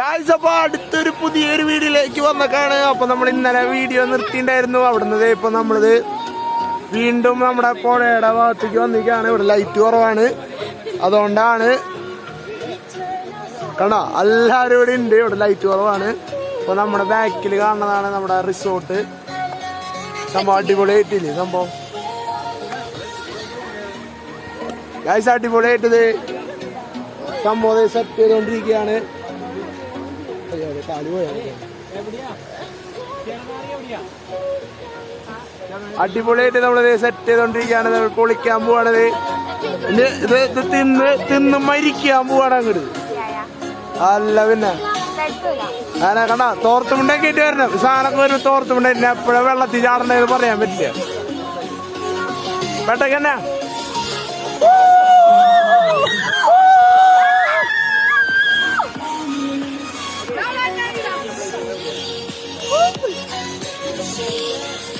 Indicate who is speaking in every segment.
Speaker 1: Guys അപ്പോൾ അടുത്തൊരു പുതിയൊരു വീഡിയോയിലേക്ക് വന്നേക്കാണ് അപ്പൊ നമ്മൾ ഇന്നലെ വീഡിയോ നിർത്തിണ്ടായിരുന്നു അവിടുന്ന് ഇപ്പൊ നമ്മളിത് വീണ്ടും നമ്മുടെ പുഴയുടെ ഭാഗത്തേക്ക് വന്നിരിക്കുകയാണ്. ഇവിടെ ലൈറ്റ് കുറവാണ്. അതുകൊണ്ടാണ് കണ്ടോ? എല്ലാവരും ഇവിടെ ഉണ്ട്. ഇവിടെ ലൈറ്റ് കുറവാണ്. അപ്പൊ നമ്മുടെ ബാക്കിൽ കാണുന്നതാണ് നമ്മുടെ റിസോർട്ട് സംഭവം അടിപൊളിയായിട്ടില്ലേ സംഭവം? ഗായ്സ് അടിപൊളിയായിട്ടത് സംഭവം സെറ്റ് ചെയ്തുകൊണ്ടിരിക്കുകയാണ് അടിപൊളിയായിട്ട് നമ്മളിത് സെറ്റ് ചെയ്തോണ്ടിരിക്കുകയാണ്. പൊളിക്കാൻ പോവാണത് ഇത്. ഇത് തിന്ന് തിന്ന് മരിക്കാൻ പോവാണ് അങ്ങോട്ട് അല്ല പിന്നെ. അങ്ങനെ കണ്ട? തോർത്തുമുണ്ടൊക്കെ ഇട്ട് വരണം. സാധനമൊക്കെ വരും തോർത്തുമുണ്ട. എപ്പോഴും വെള്ളത്തിൽ ചാടണ്ടെന്ന് പറയാൻ പറ്റില്ല. പെട്ടെന്ന് Please.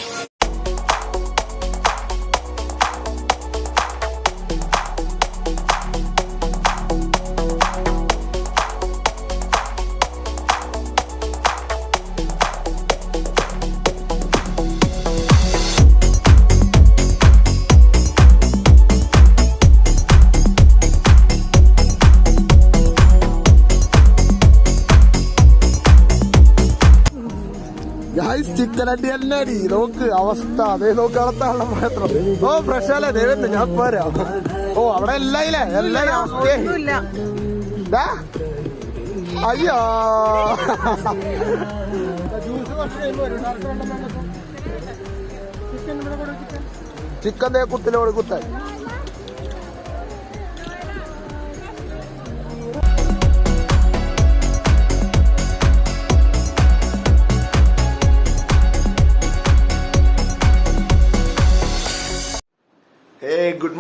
Speaker 1: അടി തന്നെ അടി നോക്ക് അവസ്ഥ. അതേ നോക്ക് അളത്താണല്ലോ മാത്രം. ഓ ഫ്രഷ് അല്ലേ? ദൈവത്തെ ഞാൻ പോരാ ഓ അവിടെ എല്ലാം ഇല്ലേ എല്ലാം ഈ അവസ്ഥയായി അയ്യോ. ചിക്കൻ ദേ കുത്തിലോട് കുത്താൻ.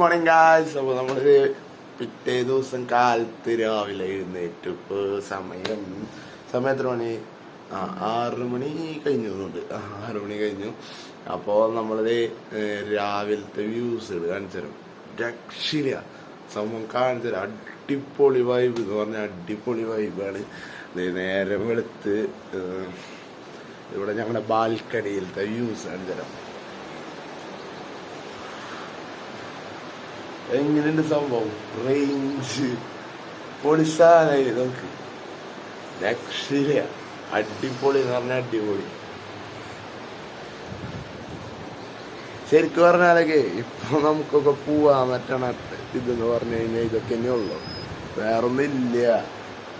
Speaker 1: മോർണിംഗ് ഗായ്സ് അപ്പോൾ നമ്മളൊരു പിറ്റേ ദിവസം കാലത്ത് രാവിലെ എഴുന്നേറ്റ്. ഇപ്പോൾ സമയം സമയം എത്ര മണി? ആ ആറ് മണി കഴിഞ്ഞു തോന്നുന്നുണ്ട്. ആറ് മണി കഴിഞ്ഞു. അപ്പോൾ നമ്മൾ ഏഹ്, രാവിലത്തെ വ്യൂസുകൾ കാണിച്ചു തരും. രക്ഷയില്ല. സംഭവം കാണിച്ചു തരാം. അടിപൊളി വൈബ് എന്ന് പറഞ്ഞാൽ അടിപൊളി വൈബാണ് നേരം വെളുത്ത് ഇവിടെ ഞങ്ങളുടെ ബാൽക്കണിയിലത്തെ വ്യൂസ് കാണിച്ചു എങ്ങനെയുണ്ട് സംഭവം? റേഞ്ച് പൊളിസാനായി നമുക്ക് രക്ഷയില്ല. അടിപൊളി എന്ന് പറഞ്ഞാൽ അടിപൊളി. ശരിക്കും പറഞ്ഞാലൊക്കെ ഇപ്പൊ നമുക്കൊക്കെ പോവാൻ പറ്റണ ഇതെന്ന് പറഞ്ഞു കഴിഞ്ഞാൽ ഇതൊക്കെ തന്നെ ഉള്ളു. വേറൊന്നും ഇല്ല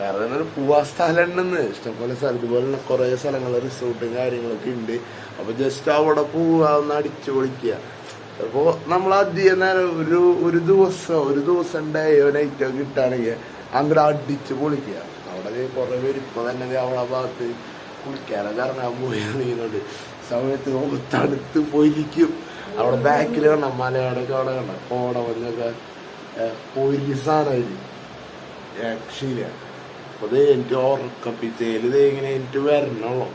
Speaker 1: വേറെ ഒരു പോവാ സ്ഥലം ഉണ്ടെന്ന് ഇഷ്ടംപോലെ സ്ഥലം ഇതുപോലുള്ള കുറെ സ്ഥലങ്ങൾ റിസോർട്ടും കാര്യങ്ങളൊക്കെ ഉണ്ട്. അപ്പൊ ജസ്റ്റ് അവിടെ പോവാ ഒന്ന് അടിച്ചു പൊളിക്കുക. അപ്പോ നമ്മൾ അധികം നേരം ഒരു ഒരു ദിവസം ഒരു ദിവസം ഡേയോ നൈറ്റോ കിട്ടുകയാണെങ്കിൽ അങ്ങോട്ട് അടിച്ച് പൊളിക്കുക അവിടെ കുറേ പേര് ഇപ്പൊ തന്നെ അവളെ ഭാഗത്ത് കുളിക്കാനൊക്കെ ഇറങ്ങാൻ പോയി സമയത്ത് നമുക്ക് തണുത്ത് പോയിരിക്കും. അവിടെ ബാക്കിൽ കാണാം മലയാളൊക്കെ അവിടെ കാണാം കോടമഞ്ഞൊക്കെ ഒരു സാധനമായിട്ട് രക്ഷയില്ല അപ്പൊ ഇത് ഇത് ഇങ്ങനെ എനിക്ക് വരണുള്ളൂ.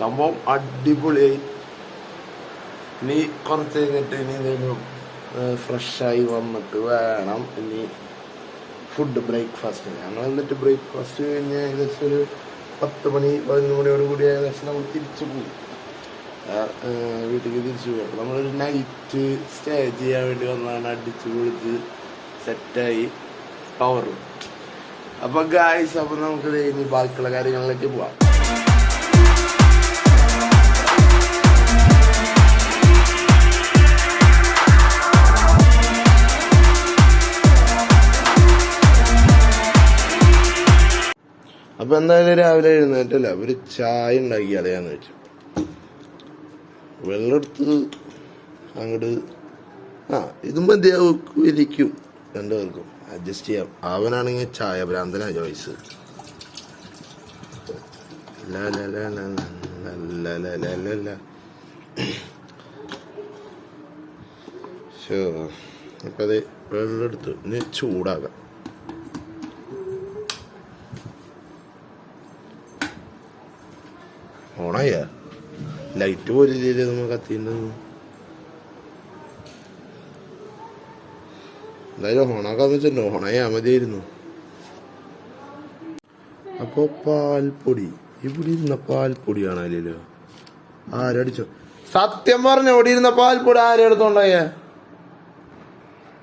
Speaker 1: സംഭവം അടിപൊളിയായി. ഇനി കുറച്ച് കഴിഞ്ഞിട്ട് ഇനി എന്തെങ്കിലും ഫ്രഷായി വന്നിട്ട് വേണം. ഇനി ഫുഡ് ബ്രേക്ക്ഫാസ്റ്റ് ഞങ്ങൾ എന്നിട്ട് ബ്രേക്ക്ഫാസ്റ്റ് കഴിഞ്ഞ് ഏകദേശം ഒരു പത്ത് മണി പതിനൊന്ന് മണിയോട് കൂടി ഏകദേശം നമ്മൾ തിരിച്ചു പോകും വീട്ടിലേക്ക് തിരിച്ചു പോകും അപ്പോൾ നമ്മളൊരു നൈറ്റ് സ്റ്റേ ചെയ്യാൻ വേണ്ടി വന്നാണ് അടിച്ചു പൊളിച്ച് സെറ്റായി പവർ അപ്പം ഗായ്സ് അപ്പോൾ നമുക്ക് ഇനി ബാക്കിയുള്ള കാര്യങ്ങളിലേക്ക് പോവാം. അപ്പോൾ എന്തായാലും രാവിലെ എഴുന്നേറ്റല്ല ഒരു ചായ ഉണ്ടാക്കി അറിയാന്ന് വെച്ചു വെള്ളെടുത്ത് അങ്ങോട്ട് ആ ഇതും മതിയാവും ഇരിക്കും രണ്ടുപേർക്കും അഡ്ജസ്റ്റ് ചെയ്യാം അവനാണെങ്കിൽ ചായ ഭ്രാന്തനാ ചോയ്സ് ഷോ അപ്പം അത് വെള്ളം ഇനി ചൂടാകാം ഓണായ ലൈറ്റ് പോലില്ലേ നമ്മൾ കത്തിണ്ടത് എന്തായാലും ഓണാക്കാന്ന് വെച്ചാൽ ഓണായാ മതിയായിരുന്നു. അപ്പോ പാൽപ്പൊടി. ഇവിടെ ഇരുന്ന പാൽപ്പൊടിയാണ് അല്ലല്ലോ ആരടിച്ചോ? സത്യം പറഞ്ഞ ഇവിടെ ഇരുന്ന പാൽപ്പൊടി ആരെടുത്തോണ്ടായ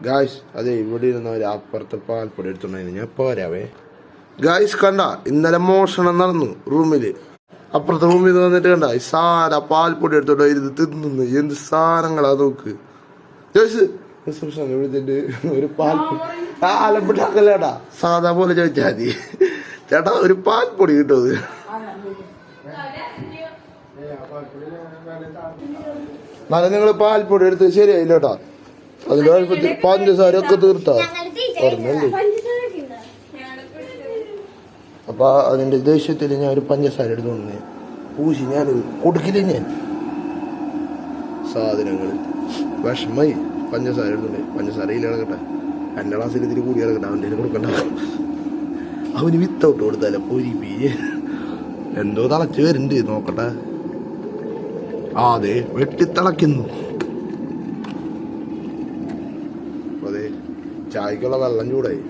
Speaker 1: ഗായ്സ് അതെ ഇവിടെ ഇരുന്ന ഒരു അപ്പുറത്തെ പാൽപ്പൊടി എടുത്തോണ്ടായിരുന്നു. ഞാൻ പോരാവേ. ഗായ്സ് കണ്ട ഇന്നലെ മോഷണം നടന്നു റൂമിൽ. അപ്പുറത്തെ നിന്ന് വന്നിട്ട് കണ്ട സാര പാൽപ്പൊടി എടുത്തോട്ടോ ഇരുന്ന് തിന്നുന്നു. എന്ത് സാധനങ്ങളാ നോക്ക്. ജോയ്സ് റിസപ്ഷൻ വിളിച്ചിട്ട് ഒരു പാൽ ആലപ്പിട്ടാക്കല്ലേടാ സാധാ പോലെ ചോദിച്ചാൽ മതി. ചേട്ടാ ഒരു പാൽപ്പൊടി കിട്ടുമത് നല്ല നിങ്ങൾ പാൽപ്പൊടി എടുത്ത് ശരിയായില്ലോട്ടാ. അതിന്റെ അതിൽ പഞ്ചസാര ഒക്കെ തീർത്താ പറഞ്ഞല്ലേ? അപ്പൊ അതിന്റെ ദേഷ്യത്തിൽ ഞാൻ ഒരു പഞ്ചസാര എടുത്തോണ്ട് പൂശി ഞാൻ കൊടുക്കില്ല ഞാൻ? സാധനങ്ങൾ വിഷമായി. പഞ്ചസാര എടുത്തോണ്ട് പഞ്ചസാര ഇല്ല കിടക്കട്ടെ. എന്റെ ക്ലാസ്സിൽ ഇത്തിരി കൂടി കിടക്കട്ടെ. അവന്റെ കൊടുക്കണ്ട. അവന് വിത്തൗട്ട് പൊരി പീയെ എന്തോ തളച്ച് വരുന്നുണ്ട്. നോക്കട്ടെ. ആ അതെ വെട്ടിത്തിളയ്ക്കുന്നു അതെ ചായക്കുള്ള വെള്ളം ചൂടായി.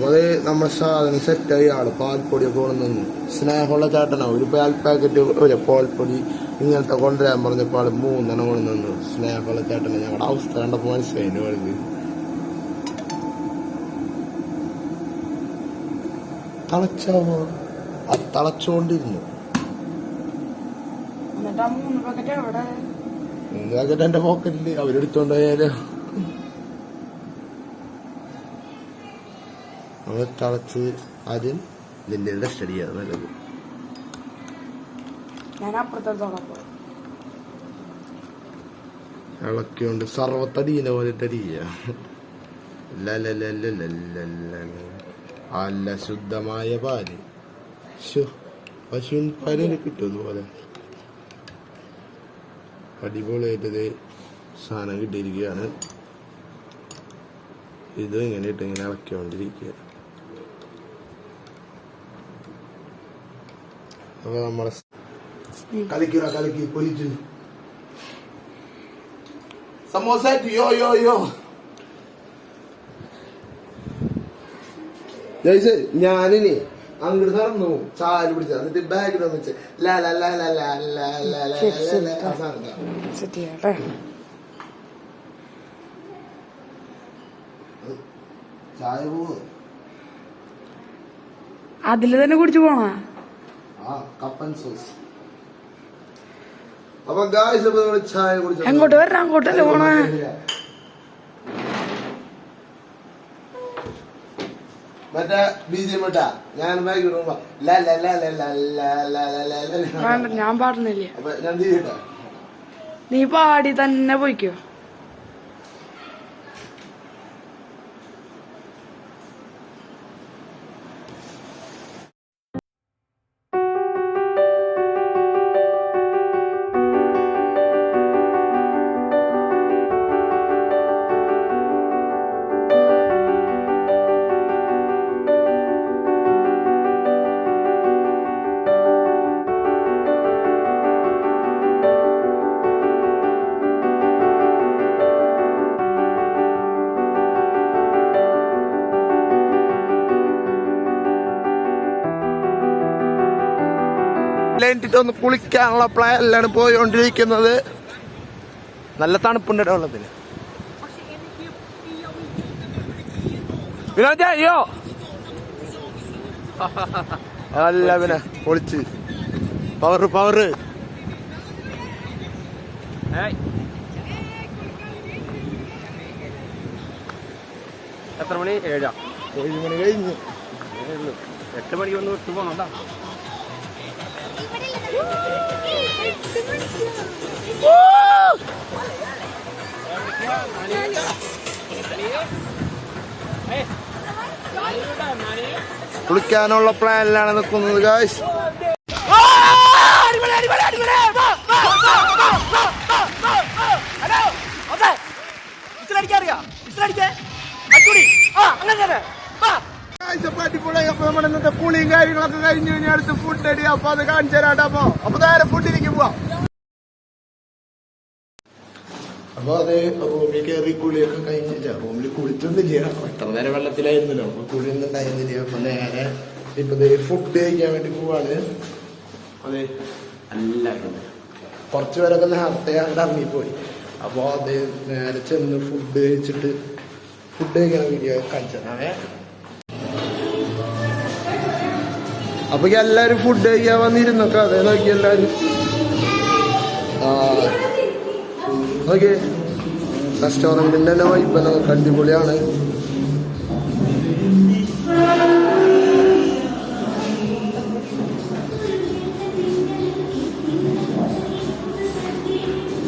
Speaker 1: അപ്പോൾ അത് നമ്മുടെ സാധനം സെറ്റായി ആൾ പാൽപ്പൊടിയൊക്കെ കൊണ്ടു നിന്നു സ്നേഹമുള്ള ചേട്ടനാണ് ഒരു പാൽ പാക്കറ്റ് ഒരു പാൽപ്പൊടി ഇങ്ങനത്തെ കൊണ്ടുവരാൻ പറഞ്ഞപ്പോൾ ആൾ മൂന്നെണ്ണം കൊണ്ടു നിന്നു സ്നേഹമുള്ള ചേട്ടനെ ഞങ്ങളുടെ അവസ്ഥ കണ്ടപ്പോൾ മനസ്സിലായി വേണ്ടി തളച്ചാവോ? അത് തളച്ചുകൊണ്ടിരുന്നു
Speaker 2: എന്നിട്ട്
Speaker 1: എന്റെ പോക്കറ്റിൽ അവരെടുത്തോണ്ടായാലോ നമ്മൾ തളച്ച് ആദ്യം ലില്ലിയുടെ സ്റ്റഡിയാണ് നല്ലത്
Speaker 2: ഞാൻ
Speaker 1: ഇളക്കിയോണ്ട് സർവത്തടീനെ പോലെ തടിയ അല്ല ശുദ്ധമായ പാൽ. പശുവിൻ പാലിന് കിട്ടും ഇതുപോലെ. അടിപൊളിയായിട്ടത് സാധനം കിട്ടിയിരിക്കുകയാണ്. ഇത് ഇങ്ങനെ ഇട്ട് ഇങ്ങനെ ഇളക്കിക്കൊണ്ടിരിക്കുക അപ്പൊ നമ്മളെ കലക്കിറ കലക്കി പൊരിച്ചു സമോസ യോ യോ യോ ഞാനിനി അങ്ങോട്ട് നടന്നു ചാൽ പിടിച്ച എന്നിട്ട് ബാഗ് വെച്ച് ചായ പോവോ
Speaker 2: അതിൽ തന്നെ കുടിച്ചു പോണോ
Speaker 1: എങ്ങോട്ട് കപ്പൻ സോസ് ചായ
Speaker 2: വരണം അങ്ങോട്ടല്ലേ പോണേ
Speaker 1: മറ്റേ ബി ജെ ഞാൻ
Speaker 2: ബാക്കി ഞാൻ പാടുന്നില്ല
Speaker 1: ഞാൻ
Speaker 2: നീ പാടി തന്നെ പോയിക്കോ
Speaker 1: ഒന്ന് കുളിക്കാനുള്ള പ്ലാനിലാണ് പോയോണ്ടിരിക്കുന്നത്. നല്ല തണുപ്പുണ്ട് വെള്ളത്തിന് വിനോദ അയ്യോ. അല്ല പിന്നെ പൊളിച്ച്. പവർ പവർ
Speaker 3: എത്ര മണി? ഏഴാ.
Speaker 1: ഏഴ് മണി കഴിഞ്ഞ്.
Speaker 3: എട്ട് മണിക്ക് ഒന്ന് വിട്ടു പോകണം
Speaker 1: കുളിക്കാനുള്ള പ്ലാനിലാണ് നിൽക്കുന്നത് ഗായ്സ് കാര്യങ്ങളൊക്കെ കഴിഞ്ഞു ഇനി അടുത്ത് ഫുഡ് അടി അപ്പൊ അത് കാണിച്ചു തരാട്ടോ. അപ്പൊ അപ്പൊ നേരെ ഫുഡിലേക്ക് പോവാം. അപ്പൊ അത് റൂമിൽ കയറി കുളിയൊക്കെ കഴിഞ്ഞില്ല റൂമിൽ കുളിച്ചൊന്നുമില്ല. എത്ര നേരം വെള്ളത്തിലായിരുന്നല്ലോ അപ്പൊ കുളിയൊന്നും ഉണ്ടായിരുന്നില്ല. അപ്പൊ നേരെ ഇപ്പൊ ഫുഡ് കഴിക്കാൻ വേണ്ടി പോവാണ്. അതെ. എല്ലാവരും കുറച്ച് പേരൊക്കെ നേരത്തെ അങ്ങോട്ട് ഇറങ്ങിപ്പോയി. അപ്പോൾ അത് നേരെ ചെന്ന് ഫുഡ് കഴിച്ചിട്ട് ഫുഡ് കഴിക്കാൻ വീഡിയോ കാണിച്ചതാണേ. അപ്പൊ എല്ലാരും ഫുഡ് കഴിക്കാൻ വന്നിരുന്നു. അതെ നോക്കി എല്ലാരും. ഓക്കെ നോക്കിയേ റെസ്റ്റോറന്റിന്റെ തന്നെ വൈബ് അടിപൊളിയാണ്.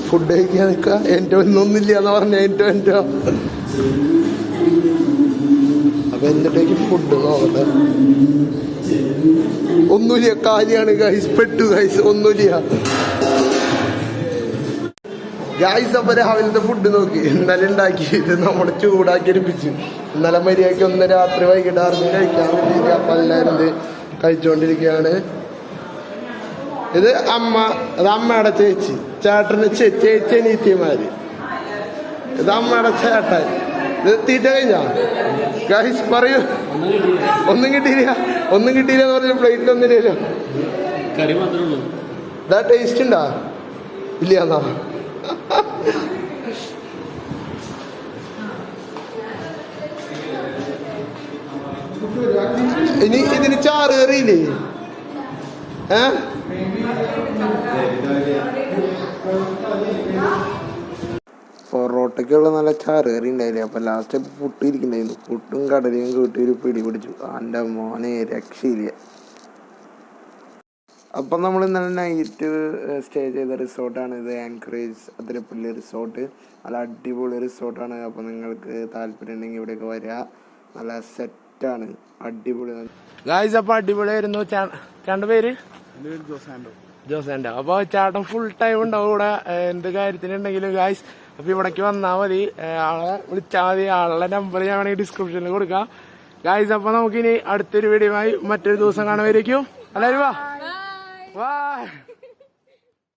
Speaker 1: ഫുഡ് കഴിക്കാൻ നിൽക്കുക. എന്റെ ഒന്നൊന്നില്ല എന്ന് പറഞ്ഞ എന്റെ എന്റെ അപ്പൊ എന്നിട്ടേക്ക് ഫുഡ് നോക്കട്ടെ ഒന്നുമില്ല കാലിയാണ് ഗൈസ് പെട്ടു ഗൈസ് ഒന്നുമില്ല ഗൈസ് അപ്പൊ രാവിലത്തെ ഫുഡ് നോക്കി. ഇന്നലെ ഉണ്ടാക്കി ഇത് നമ്മൾ ചൂടാക്കി എടുപ്പിച്ചു ഇന്നലെ മര്യാദയ്ക്ക് ഒന്ന് രാത്രി വൈകിട്ട് ആറിന് കഴിക്കാൻ വേണ്ടി അപ്പൊ എല്ലാവരും കഴിച്ചുകൊണ്ടിരിക്കുകയാണ് ഇത് അമ്മ അത് അമ്മയുടെ ചേച്ചി. ചേട്ടന് ചേച്ചി അനീത്തിമാര് ഇത് അമ്മയുടെ ചേട്ടൻ. ഇത് തീറ്റ കഴിഞ്ഞാ? ഗൈസ് പറയൂ. ഒന്നും കിട്ടിയില്ല. ഒന്നും കിട്ടിയില്ല എന്ന് പറഞ്ഞ പ്ലേറ്റിൽ ഒന്നില്ലല്ലോ
Speaker 3: കറി മാത്രമേ
Speaker 1: ഇതാ ടേസ്റ്റ് ഉണ്ടാ ഇല്ല എന്നാ ഇനി ഇതിന് ചാറ് കറിയില്ലേ? ഏ? പൊറോട്ടയ്ക്കുള്ള നല്ല ചാറ് കറി ഉണ്ടായില്ലേ? അപ്പൊ ലാസ്റ്റ് പുട്ട് ഇരിക്കണ്ടായിരുന്നു പുട്ടും കടലയും കൂട്ടി ഒരു പിടി പിടിച്ചു. എന്റെ മോനെ രക്ഷയില്ല. അപ്പം നമ്മൾ ഇന്നലെ നൈറ്റ് സ്റ്റേ ചെയ്ത റിസോർട്ടാണ് ഇത്. ആൻകറേജ് അതിരപ്പള്ളി റിസോർട്ട് നല്ല അടിപൊളി റിസോർട്ടാണ് അപ്പോൾ നിങ്ങൾക്ക് താല്പര്യം ഉണ്ടെങ്കിൽ ഇവിടെയൊക്കെ വരിക നല്ല സെറ്റാണ് അടിപൊളി. ഗായ്സ് അപ്പോൾ അടിപൊളിയായിരുന്നു. ചേട്ടന്റെ പേര്? ജോസാന്റെ അപ്പോൾ ചേട്ടൻ ഫുൾ ടൈം ഉണ്ടാവും ഇവിടെ. എന്ത് കാര്യത്തിനുണ്ടെങ്കിലും ഗായ്സ് അപ്പോൾ ഇവിടേക്ക് വന്നാൽ മതി. ആളെ വിളിച്ചാൽ മതി. ആളുടെ നമ്പർ ഞാൻ വേണമെങ്കിൽ ഡിസ്ക്രിപ്ഷനിൽ കൊടുക്കാം. ഗായ്സ് അപ്പോൾ നമുക്കിനി അടുത്തൊരു വീഡിയോയുമായി മറ്റൊരു ദിവസം കാണുമായിരിക്കും എല്ലാവരും വാ. Bye.